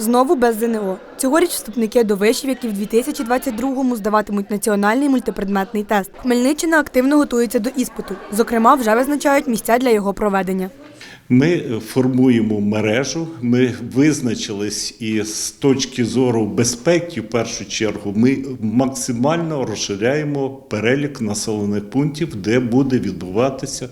Знову без ЗНО. Цьогоріч вступники до вишів, які в 2022-му здаватимуть національний мультипредметний тест. Хмельниччина активно готується до іспиту. Зокрема, вже визначають місця для його проведення. Ми формуємо мережу. Ми визначились і з точки зору безпеки, в першу чергу, ми максимально розширяємо перелік населених пунктів, де буде відбуватися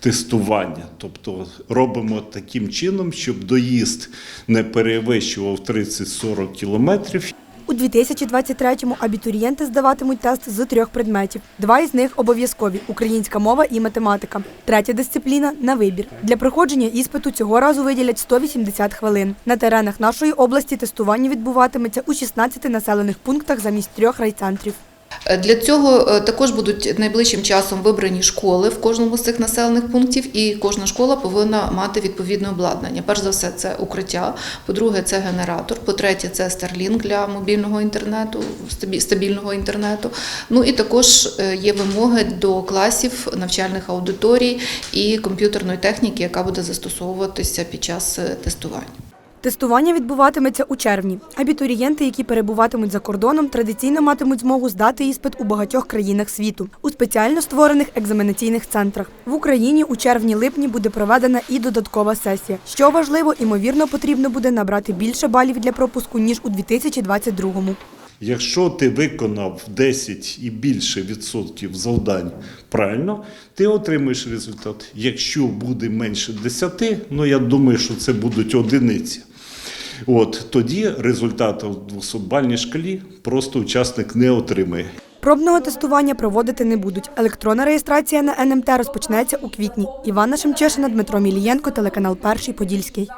тестування. Тобто робимо таким чином, щоб доїзд не перевищував 30-40 кілометрів. У 2023-му абітурієнти здаватимуть тест з трьох предметів. Два із них обов'язкові українська мова і математика. Третя дисципліна на вибір. Для проходження іспиту цього разу виділять 180 хвилин. На теренах нашої області тестування відбуватиметься у 16 населених пунктах замість трьох райцентрів. Для цього е, також будуть найближчим часом вибрані школи в кожному з цих населених пунктів, і кожна школа повинна мати відповідне обладнання. Перш за все, це укриття. По-друге, це генератор. По-третє, це Starlink для мобільного інтернету, стабі- стабільного інтернету. Ну і також е, є вимоги до класів, навчальних аудиторій і комп'ютерної техніки, яка буде застосовуватися під час е, тестування. Тестування відбуватиметься у червні. Абітурієнти, які перебуватимуть за кордоном, традиційно матимуть змогу здати іспит у багатьох країнах світу у спеціально створених екзаменаційних центрах. В Україні у червні-липні буде проведена і додаткова сесія. Що важливо, імовірно, потрібно буде набрати більше балів для пропуску ніж у 2022-му. Якщо ти виконав 10 і більше відсотків завдань правильно, ти отримаєш результат. Якщо буде менше 10, ну я думаю, що це будуть одиниці. От тоді результат у 200-бальній шкалі просто учасник не отримає. Пробного тестування проводити не будуть. Електронна реєстрація на НМТ розпочнеться у квітні. Івана Шемчешина, Дмитро Мілієнко, телеканал Перший Подільський.